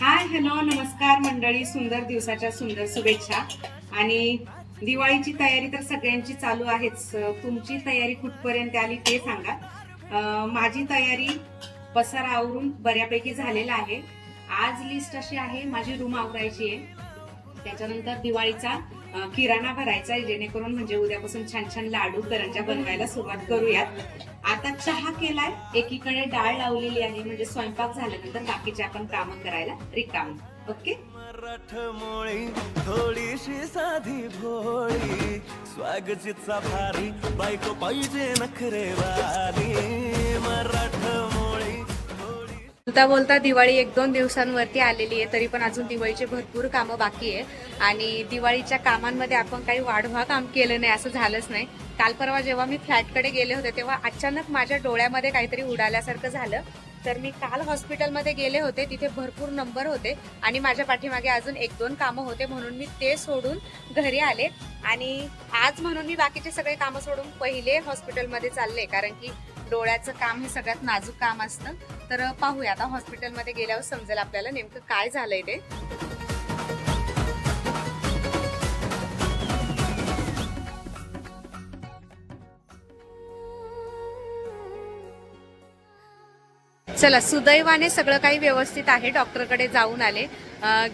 Hi hello नमस्कार मंडळी. सुंदर दिवसाच्या सुंदर शुभेच्छा. आणि दिवाळीची तयारी तर सगळ्यांची चालू आहेच. तुमची तयारी कुठपर्यंत आली ते सांगा. माझी तयारी पसारा आवरून बऱ्यापैकी झालेला आहे. आज लिस्ट अशी आहे माझी रूम आवरायची आहे. त्याच्यानंतर दिवाळीचा किराणा भरायचा आहे जेणेकरून म्हणजे उद्यापासून छान छान लाडू करंजा बनवायला सुरुवात करूयात. आता चहा केलाय एकीकडे डाळ लावलेली आहे म्हणजे स्वयंपाक झाल्यानंतर बाकीचे आपण कामं करायला रिकाम. ओके? मराठमोळी थोडीशी साधी भोळी स्वागतीचा भारी बायको पाहिजे नखरेवाली मराठमोळी बोलता बोलता दिवाळी एक दोन दिवसांवरती आलेली आहे तरी पण अजून दिवाळीचे भरपूर कामं बाकी आहे. आणि दिवाळीच्या कामांमध्ये आपण काही वाढवा काम केलं नाही असं झालंच नाही. काल परवा जेव्हा मी फ्लॅटकडे गेले होते तेव्हा अचानक माझ्या डोळ्यामध्ये काहीतरी उडाल्यासारखं झालं. तर मी काल हॉस्पिटलमध्ये गेले होते तिथे भरपूर नंबर होते आणि माझ्या पाठीमागे अजून एक दोन कामं होते म्हणून मी ते सोडून घरी आले. आणि आज म्हणून मी बाकीचे सगळे कामं सोडून पहिले हॉस्पिटलमध्ये चालले कारण की डोळ्याचं काम हे सगळ्यात नाजूक काम असतं. तर पाहूया आता हॉस्पिटलमध्ये गेल्यावर समजेल आपल्याला नेमकं काय झालंय ते. चला सुदैवाने सगळं काही व्यवस्थित आहे. डॉक्टरकडे जाऊन आले.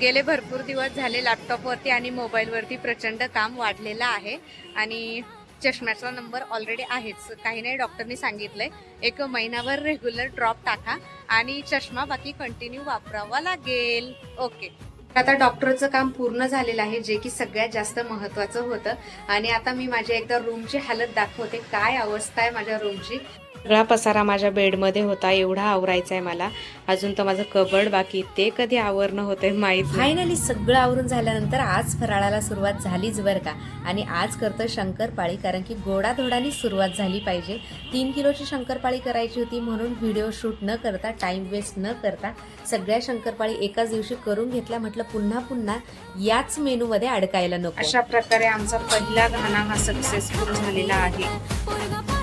गेले भरपूर दिवस झाले लॅपटॉपवरती आणि मोबाईलवरती प्रचंड काम वाढलेलं आहे. आणि चष्म्याचा नंबर ऑलरेडी आहेच. काही नाही डॉक्टरनी सांगितलंय. एक महिनाभर रेग्युलर ड्रॉप टाका आणि चष्मा बाकी कंटिन्यू वापरावा लागेल. ओके आता डॉक्टरचं काम पूर्ण झालेलं आहे जे की सगळ्यात जास्त महत्वाचं होतं. आणि आता मी माझ्या एकदा रूमची हालत दाखवते. काय अवस्था आहे माझ्या रूमची सगळा पसारा माझ्या बेडमध्ये होता एवढा आवरायचा आहे मला. अजून तर माझं कबड बाकी ते कधी आवरणं होतंय माहीत फायनली सगळं आवरून झाल्यानंतर आज फराळाला सुरुवात झालीच बरं का. आणि आज करतोय शंकरपाळी कारण की गोडाधोडाने सुरुवात झाली पाहिजे. तीन किलोची शंकरपाळी करायची होती म्हणून व्हिडिओ शूट न करता टाइम वेस्ट न करता सगळ्या शंकरपाळी एकाच दिवशी करून घेतल्या. म्हटलं पुन्हा पुन्हा याच मेनूमध्ये अडकायला नको. अशा प्रकारे आमचा पहिला गाणा हा सक्सेसफुल झालेला आहे.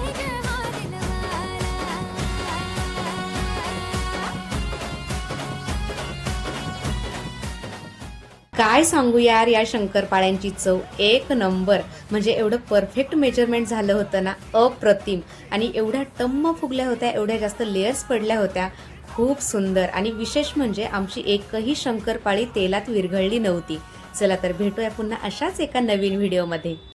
काय सांगू यार या शंकरपाळ्यांची चव? एक नंबर. म्हणजे एवढं परफेक्ट मेजरमेंट झालं होतं ना अप्रतिम. आणि एवढ्या टम्म फुगल्या होत्या एवढ्या जास्त लेयर्स पडल्या होत्या. खूप सुंदर. आणि विशेष म्हणजे आमची एकही शंकरपाळी तेलात विरघळली नव्हती. चला तर भेटूया पुन्हा अशाच एका नवीन व्हिडिओमध्ये